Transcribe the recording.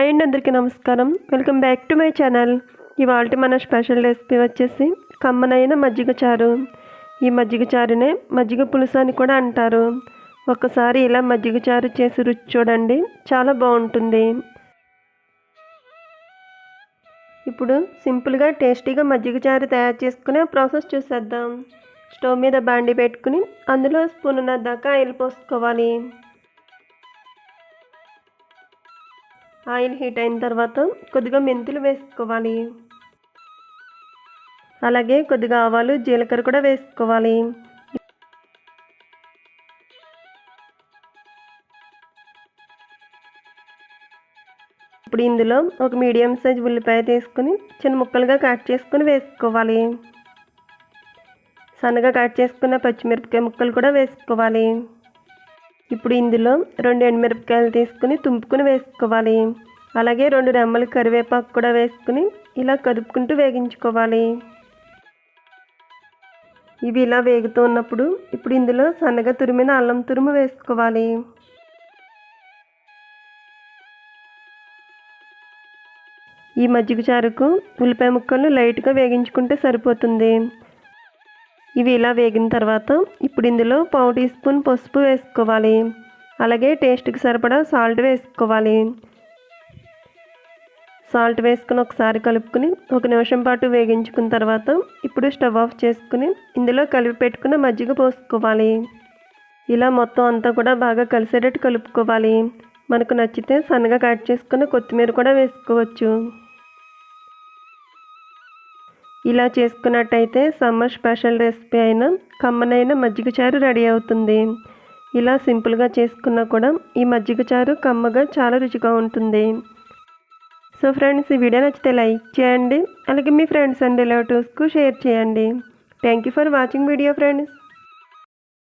And అందరికీ నమస్కారం. Welcome back to my channel. ఇవాళ మన స్పెషల్ రెసిపీ వచ్చేసి కమ్మనైన మజ్జిగ చారు. ఈ మజ్జిగ చారునే మజ్జిగ పులుసు అని కూడా అంటారు. ఒకసారి ఇలా మజ్జిగ చారు చేసి రుచి చూడండి. చాలా బాగుంటుంది. ఇప్పుడు సింపుల్గా టేస్టీగా మజ్జిగ చారు తయారు చేసుకునే ప్రాసెస్ చూసేద్దాం. స్టవ్ మీద బాండి పెట్టుకుని అందులో స్పూన్ దాకా ఆయిల్ పోసుకోవాలి. ఆయిల్ హీట్ అయిన తర్వాత కొద్దిగా మెంతులు వేసుకోవాలి. అలాగే కొద్దిగా ఆవాలు జీలకర్ర కూడా వేసుకోవాలి. ఇప్పుడు ఇందులో ఒక మీడియం సైజ్ ఉల్లిపాయ తీసుకుని చిన్న ముక్కలుగా కట్ చేసుకుని వేసుకోవాలి. సన్నగా కట్ చేసుకున్న పచ్చిమిరపకాయ ముక్కలు కూడా వేసుకోవాలి. ఇప్పుడు ఇందులో రెండు ఎండుమిరపకాయలు తీసుకుని తుంపుకుని వేసుకోవాలి. అలాగే రెండు రెమ్మలు కరివేపాకు కూడా వేసుకుని ఇలా కదుపుకుంటూ వేగించుకోవాలి. ఇవి ఇలా వేగుతూ ఉన్నప్పుడు ఇప్పుడు ఇందులో సన్నగా తురిమిన అల్లం తురుము వేసుకోవాలి. ఈ మజ్జిగ చారుకు ఉల్లిపాయ ముక్కలు లైట్గా వేగించుకుంటే సరిపోతుంది. ఇవి ఇలా వేగిన తర్వాత ఇప్పుడు ఇందులో పావు టీ స్పూన్ పసుపు వేసుకోవాలి. అలాగే టేస్ట్కి సరిపడా సాల్ట్ వేసుకోవాలి. సాల్ట్ వేసుకుని ఒకసారి కలుపుకుని ఒక నిమిషం పాటు వేగించుకున్న తర్వాత ఇప్పుడు స్టవ్ ఆఫ్ చేసుకుని ఇందులో కలిపి పెట్టుకున్న మజ్జిగ పోసుకోవాలి. ఇలా మొత్తం అంతా కూడా బాగా కలిసేటట్టు కలుపుకోవాలి. మనకు నచ్చితే సన్నగా కట్ చేసుకుని కొత్తిమీర కూడా వేసుకోవచ్చు. ఇలా చేసుకున్నట్టయితే సమ్మర్ స్పెషల్ రెసిపీ అయిన కమ్మనైన మజ్జిగ చారు రెడీ అవుతుంది. ఇలా సింపుల్గా చేసుకున్నా కూడా ఈ మజ్జిగ చారు కమ్మగా చాలా రుచిగా ఉంటుంది. సో ఫ్రెండ్స్ ఈ వీడియో నచ్చితే లైక్ చేయండి. అలాగే మీ ఫ్రెండ్స్ అండ్ రిలేటివ్స్కు షేర్ చేయండి. Thank you for watching video friends.